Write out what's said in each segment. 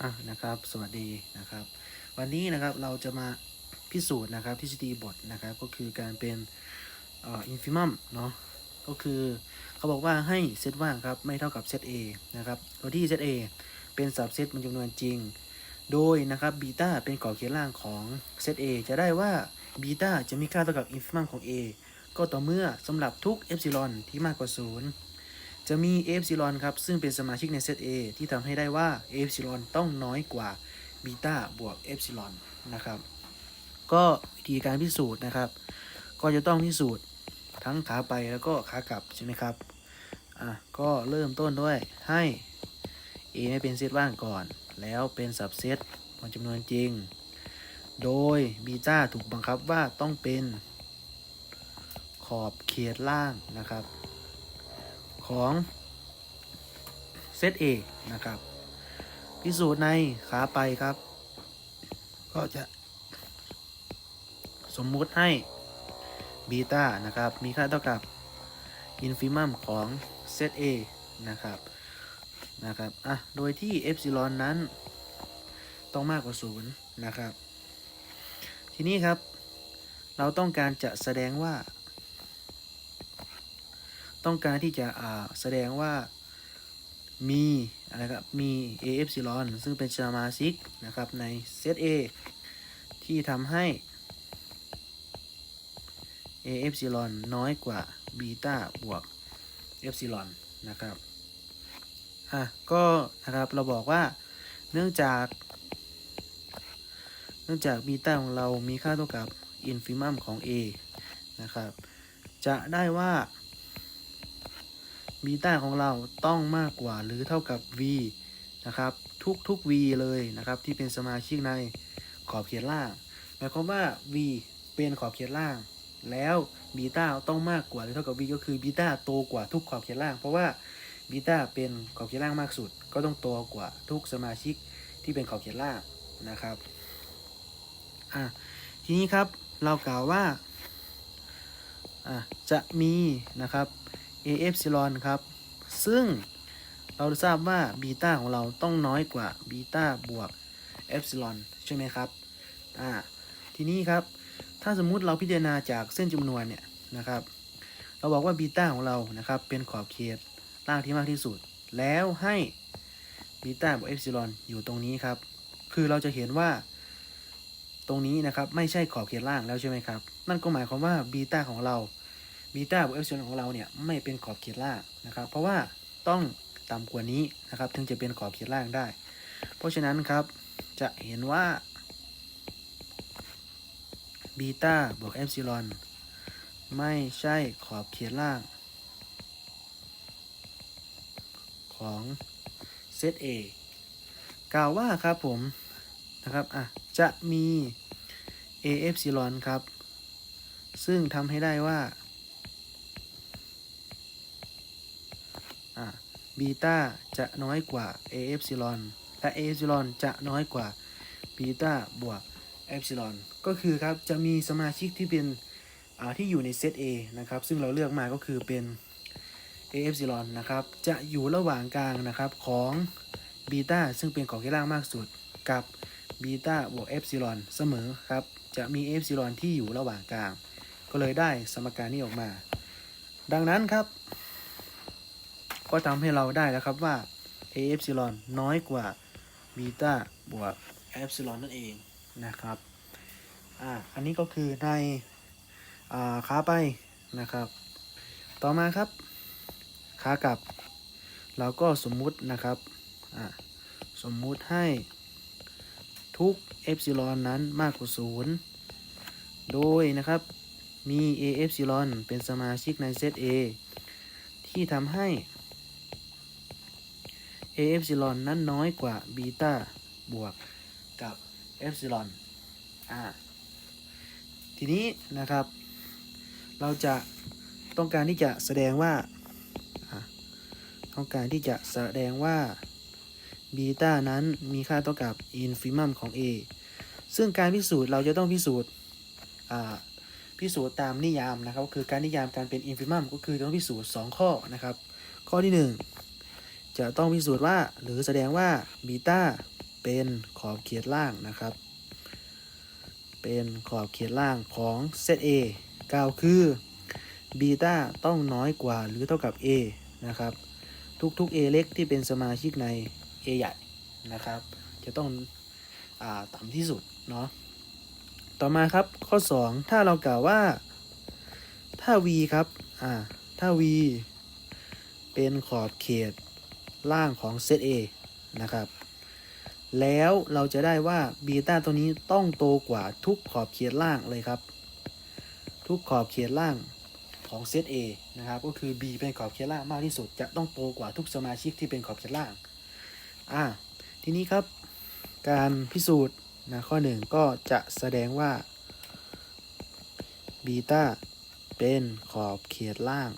อะนะครับ สวัสดีนะครับ วันนี้นะครับเราจะมาพิสูจน์นะครับทฤษฎีบทนะครับก็คือการเป็นเอ่ออินฟิมัมเนาะก็คือเขาบอกว่าให้เซตว่างครับไม่เท่ากับเซต A นะครับโดยที่เซต A เป็นสับเซตมันจำนวนจริง โดยนะครับบีตาเป็นก่อเขียนล่างของเซต A จะได้ว่าบีตาจะมีค่าเท่ากับอินฟิมัมของ A ก็ต่อเมื่อสำหรับทุกเอฟซิลอนที่มากกว่าศูนย์ จะมีเอฟซิลอนครับ ซึ่งเป็นสมาชิกในเซต A ที่ทำให้ได้ว่าเอฟซิลอนต้องน้อยกว่าบีตาบวกเอฟซิลอนนะครับ ก็วิธีการพิสูจน์นะครับ ก็จะต้องพิสูจน์ทั้งขาไปแล้วก็ขากลับใช่ไหมครับ อะ ก็เริ่มต้นด้วยให้ A ไม่เป็นเซตว่างก่อน แล้วเป็นสับเซตของจำนวนจริง โดยบีตาถูกบังคับว่าต้องเป็นขอบเขตล่างนะครับ ของเซต A นะครับ พิสูจน์ในขาไปครับ ก็จะ สมมุติให้บีตานะครับ มีค่าเท่ากับอินฟิมัมของเซต A นะครับนะครับ อะ โดยที่เอฟซิลอนนั้น ต้องมากกว่าศูนย์นะครับ ทีนี้ครับ เราต้องการจะแสดงว่า ต้องการที่จะแสดงว่ามีอะไรครับมี a f ซิลอนซึ่งเป็นสมาชิกนะครับในเซต A ที่ทำให้ a f ซิลอนน้อยกว่าบีตาบวก เอฟซิลอนนะครับ อะ ก็นะครับเราบอกว่าเนื่องจาก เนื่องจากบีตาของเรามีค่าเท่ากับอินฟิมัมของ A นะครับ จะได้ว่า บีตาของเราต้องมากกว่าหรือเท่ากับ v นะครับ ทุกทุก v เลยนะครับที่เป็นสมาชิกในขอบเขตล่างหมายความว่า v เป็นขอบเขตล่าง แล้วบีตาต้องมากกว่าหรือเท่ากับ v ก็คือบีตาโตกว่าทุกขอบเขตล่าง เพราะว่าบีตาเป็นขอบเขตล่างมากสุด ก็ต้องโตกว่าทุกสมาชิกที่เป็นขอบเขตล่างนะครับอะทีนี้ครับเรากล่าวว่าอะจะมีนะครับ a f ซิลอนครับ ซึ่งเราทราบว่าบีตาของเราต้องน้อยกว่าบีตาบวกเอฟซิลอนใช่ไหมครับ อ่า ทีนี้ครับ ถ้าสมมุติเราพิจารณาจากเส้นจำนวนเนี่ยนะครับ เราบอกว่าบีตาของเรานะครับ เป็นขอบเขตล่างที่มากที่สุด แล้วให้บีตาบวกเอฟซิลอนอยู่ตรงนี้ครับ คือเราจะเห็นว่า ตรงนี้นะครับ ไม่ใช่ขอบเขตล่างแล้วใช่ไหมครับ นั่นก็หมายความว่าบีตาของเรา บีตาบวกเอฟซิลอนของเราเนี่ยไม่เป็นขอบเขตล่างนะครับ เพราะว่าต้องต่ำกว่านี้นะครับ ถึงจะเป็นขอบเขตล่างได้ เพราะฉะนั้นครับจะเห็นว่าบีตาบวกเอฟซิลอนไม่ใช่ขอบเขตล่าง ของเซต A กล่าวว่าครับผมนะครับอะจะมี a f ซิลอนครับ ซึ่งทำให้ได้ว่าอะ บีตาจะน้อยกว่า a f ซิลอนและ a f ซิลอนจะน้อยกว่าบีตาบวกเอฟซิลอนก็คือครับ จะมีสมาชิกที่เป็นที่อยู่ในเซต A นะครับ ซึ่งเราเลือกมาก็คือเป็น a f ซิลอนนะครับ จะอยู่ระหว่างกลางนะครับของบีตาซึ่งเป็นของที่ล่างมากสุดกับบีตาบวกเอฟซิลอนเสมอครับ จะมีเอฟซิลอนที่อยู่ระหว่างกลาง ก็เลยได้สมการนี้ออกมา ดังนั้นครับ ก็ทำให้เราได้แล้วครับว่า a เอฟซิลอนน้อยกว่าบีตาบวกเอฟซิลอนนั่นเองนะครับ อ่า อันนี้ก็คือใน อ่าขาไปนะครับ ต่อมาครับ ขากลับ เราก็สมมุตินะครับ อ่า สมมุติให้ทุกเอฟซิลอนนั้นมากกว่าศูนย์โดยนะครับ มี a เอฟซิลอนเป็นสมาชิกในเซต A ที่ทำให้ a เอฟซิลอนนั้นน้อยกว่าบีตาบวกกับเอฟซิลอนอ่าทีนี้นะครับ เราจะต้องการที่จะแสดงว่า ต้องการที่จะแสดงว่าบีตานั้นมีค่าเท่ากับอินฟิมัมของ A ซึ่งการพิสูจน์เราจะต้องพิสูจน์พิสูจน์ตามนิยามนะครับก็คือการนิยามการเป็นอินฟิมัมก็คือต้องพิสูจน์ 2 ข้อนะครับ ข้อที่ 1 จะต้องพิสูจน์ว่าหรือแสดงว่าบีตาเป็นขอบเขตล่างนะครับ เป็นขอบเขตล่างของเซต A กล่าวคือบีตาต้องน้อยกว่าหรือเท่ากับ A นะครับ ทุกๆ A เล็กที่เป็นสมาชิกใน A ใหญ่นะครับ จะต้องอต่ำที่สุดเนาะต่อมาครับข้อ 2 ถ้าเรากล่าวว่า ถ้า v ครับอ่าถ้า v เป็นขอบเขต ล่างของเซต A นะครับ แล้วเราจะได้ว่าบีตาตัวนี้ต้องโตกว่าทุกขอบเขตล่างเลยครับ ทุกขอบเขตล่างของเซต A นะครับ ก็คือ B เป็นขอบเขตล่างมากที่สุด จะต้องโตกว่าทุกสมาชิกที่เป็นขอบเขตล่าง อ่า ทีนี้ครับ การพิสูจน์นะข้อหนึ่งก็จะแสดงว่าบีตาเป็นขอบเขตล่าง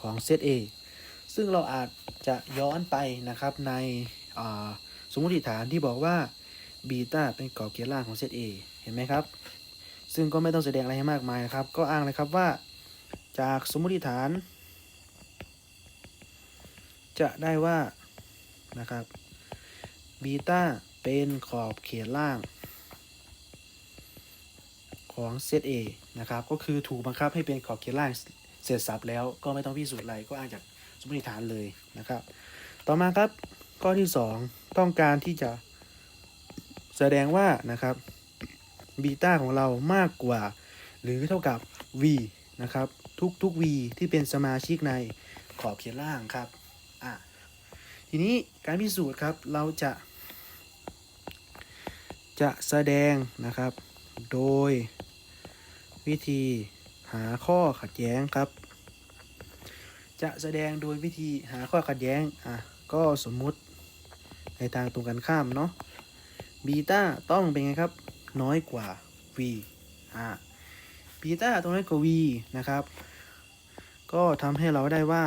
ของเซต A ซึ่งเราอาจจะย้อนไปนะครับในสมมติฐานที่บอกว่าบีตาเป็นขอบเขตล่างของเซต A เห็นไหมครับ ซึ่งก็ไม่ต้องแสดงอะไรให้มากมายนะครับ ก็อ้างเลยครับว่าจากสมมติฐาน จะได้ว่านะครับบีตาเป็นขอบเขตล่าง ของเซต A นะครับ ก็คือถูกบังคับให้เป็นขอบเขตล่าง เสร็จสับแล้วก็ไม่ต้องพิสูจน์อะไรก็อ้างจากสมมติฐานเลยนะครับ ต่อมาครับข้อที่ 2 ต้องการที่จะแสดงว่านะครับบีตาของเรามากกว่า หรือเท่ากับ v นะครับ ทุกทุก v ที่เป็นสมาชิกในขอบเขตล่างครับอะทีนี้การพิสูจน์ครับเราจะ จะแสดงนะครับ โดยวิธี หาข้อขัดแย้งครับ จะแสดงโดยวิธีหาข้อขัดแย้งอะก็สมมุติในทางตรงกันข้ามเนาะบีตาต้องเป็นไงครับ น้อยกว่า v อะบีตาต้องน้อยกว่า v นะครับ ก็ทำให้เราได้ว่า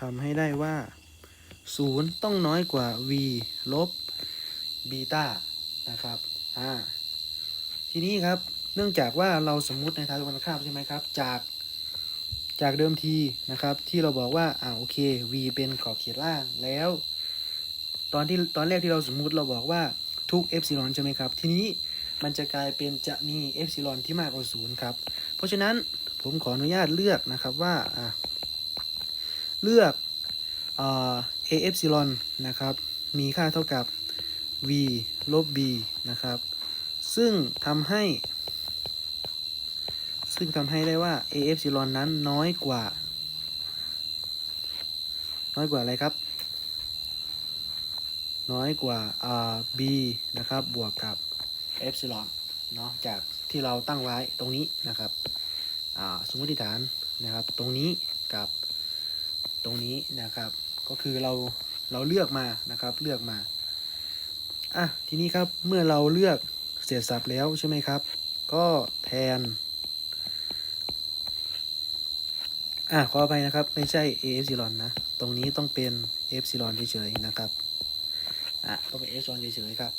ทำให้ได้ว่า 0 ต้องน้อยกว่า v ลบบีตานะครับ อ่า ทีนี้ครับ เนื่องจากว่าเราสมมติในทางตรงกันข้ามใช่ไหมครับ จากจากเดิมทีนะครับ ที่เราบอกว่าอ่าโอเค v เป็นขอบเขตล่างแล้ว ตอนที่ตอนแรกที่เราสมมุติเราบอกว่าทุกเอฟซิลอนใช่ไหมครับ ทีนี้มันจะกลายเป็นจะมีเอฟซิลอนที่มากกว่าศูนย์ครับ เพราะฉะนั้นผมขออนุญาตเลือกนะครับว่าอ่าเลือกเอ่อ a epsilon นะครับ มีค่าเท่ากับ v ลบ b นะครับ ซึ่งทำให้ ซึ่งทำให้ได้ว่า a epsilon นั้นน้อยกว่า น้อยกว่าอะไรครับ น้อยกว่าอ่า b นะครับ บวกกับ epsilon เนาะ จากที่เราตั้งไว้ตรงนี้นะครับอ่าสมมติฐานนะครับ ตรงนี้กับตรงนี้นะครับ ก็คือเราเราเลือกมานะครับ เลือกมา อะ ทีนี้ครับ เมื่อเราเลือกเศษสับแล้วใช่ไหมครับ ก็แทน อะขออภัยนะครับ ไม่ใช่ a epsilon นะ ตรงนี้ต้องเป็น epsilon เฉยๆนะครับ อะต้องเป็น epsilon เฉยๆครับ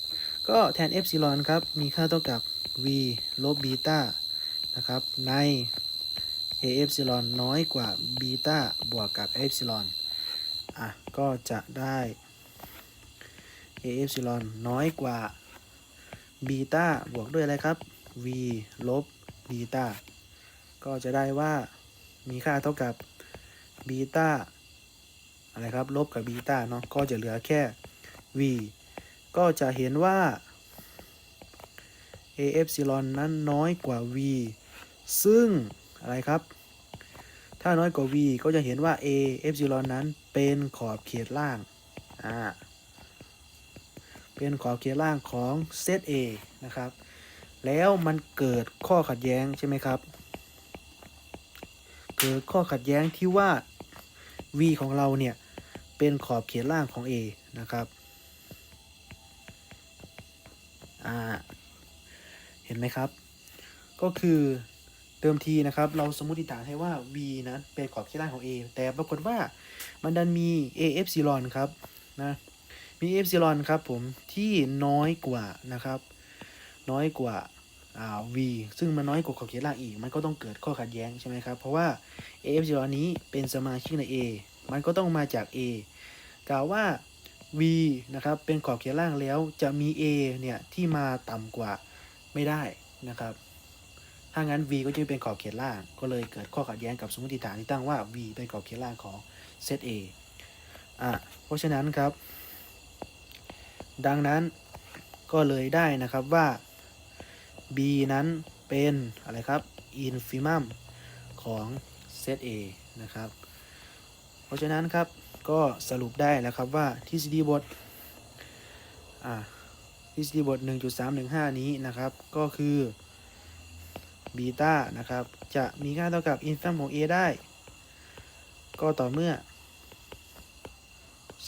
ก็แทน epsilon ครับ มีค่าเท่ากับ v ลบ beta นะครับ ใน a epsilon น้อยกว่า beta บวกกับ epsilon อะ ก็จะได้ a epsilon น้อยกว่า beta บวกด้วยอะไรครับ v ลบ beta ก็จะได้ว่า มีค่าเท่ากับ beta อะไรครับ ลบกับ beta เนาะ ก็จะเหลือแค่ v ก็จะเห็นว่า a epsilon นั้นน้อยกว่า v ซึ่งอะไรครับ ถ้าน้อยกว่า v ก็จะเห็นว่า a epsilon นั้นเป็นขอบเขตล่าง อ่า เป็นขอบเขตล่างของเซต A นะครับ แล้วมันเกิดข้อขัดแย้งใช่ไหมครับ เกิดข้อขัดแย้งที่ว่า v ของเราเนี่ย เป็นขอบเขตล่างของ A นะครับเห็นไหมครับ ก็คือเดิมทีนะครับ เราสมมติฐานให้ว่า v นั้นเป็นขอบเขตล่างของ A แต่ปรากฏว่ามันดันมี a epsilon ครับนะมี epsilon ครับผมที่น้อยกว่านะครับ น้อยกว่า v ซึ่งมันน้อยกว่าขอบเขตล่างอีก มันก็ต้องเกิดข้อขัดแย้งใช่ไหมครับ เพราะว่า a epsilon นี้เป็นสมาชิกใน A มันก็ต้องมาจาก A กล่าวว่า V นะครับเป็นขอบเขตล่างแล้วจะมี A เนี่ยที่มาต่ำกว่าไม่ได้นะครับ ถ้างั้น V ก็จะเป็นขอบเขตล่าง ก็เลยเกิดข้อขัดแย้งกับสมมติฐานที่ตั้งว่า V เป็นขอบเขตล่างของเซต A อะเพราะฉะนั้นครับ ดังนั้นก็เลยได้นะครับว่า B นั้นเป็นอะไรครับอินฟิมัมของเซต A นะครับ เพราะฉะนั้นครับก็สรุปได้แล้วครับว่าทฤษฎีบททฤษฎีบท 1.315 นี้นะครับ ก็คือบีตานะครับ จะมีค่าเท่ากับอินฟิมัมของ A ได้ ก็ต่อเมื่อ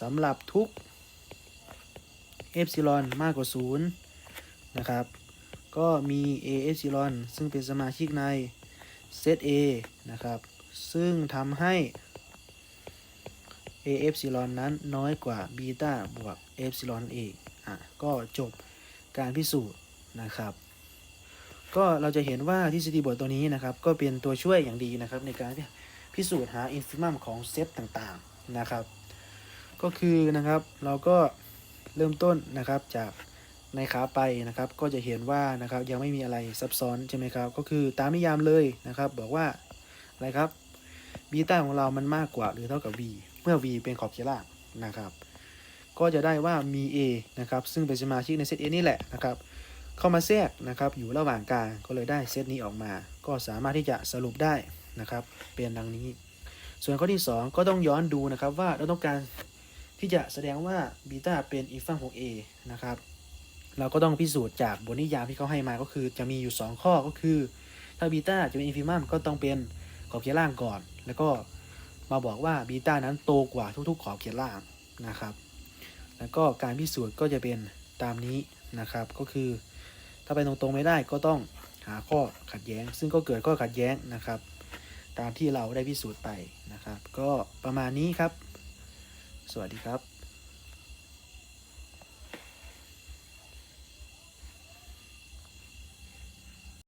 สำหรับทุกเอฟซิลอนมากกว่า 0 นะครับ ก็มี a เอฟซิลอนซึ่งเป็นสมาชิกในเซต A นะครับ ซึ่งทำให้ a เอฟซิลอนนั้นน้อยกว่าบีตาบวกเอฟซิลอนเองอะก็จบการพิสูจน์นะครับ ก็เราจะเห็นว่าทฤษฎีบทตัวนี้นะครับ ก็เป็นตัวช่วยอย่างดีนะครับในการพิสูจน์หาอินฟิมัมของเซตต่างๆนะครับ ก็คือนะครับเราก็เริ่มต้นนะครับจาก ในขาไปนะครับ ก็จะเห็นว่านะครับยังไม่มีอะไรซับซ้อนใช่ไหมครับ ก็คือตามนิยามเลยนะครับ บอกว่าอะไรครับบีต้าของเรามันมากกว่าหรือเท่ากับ v เมื่อ v เป็นขอบเขตล่างนะครับ ก็จะได้ว่ามี a นะครับ ซึ่งเป็นสมาชิกในเซต A นี่แหละนะครับ เข้ามาแทรกนะครับอยู่ระหว่างกลางก็เลยได้เซตนี้ออกมา ก็สามารถที่จะสรุปได้นะครับ เป็นดังนี้ ส่วนข้อที่ 2 ก็ต้องย้อนดูนะครับว่าเราต้องการที่จะแสดงว่าบีต้าเป็นอีฟังของ A นะครับ เราก็ต้องพิสูจน์จากบทนิยามที่เขาให้มาก็คือจะมีอยู่ 2 ข้อก็คือ ถ้าบีตาจะเป็นอินฟิมัมก็ต้องเป็นขอบเขตล่างก่อน แล้วก็มาบอกว่าบีตานั้นโตกว่าทุกๆ ขอบเขตล่างนะครับ แล้วก็การพิสูจน์ก็จะเป็นตามนี้นะครับ ก็คือ ถ้าไปตรงๆไม่ได้ก็ต้องหาข้อขัดแย้ง ซึ่งก็เกิดข้อขัดแย้งนะครับ ตามที่เราได้พิสูจน์ไปนะครับ ก็ประมาณนี้ครับ สวัสดีครับ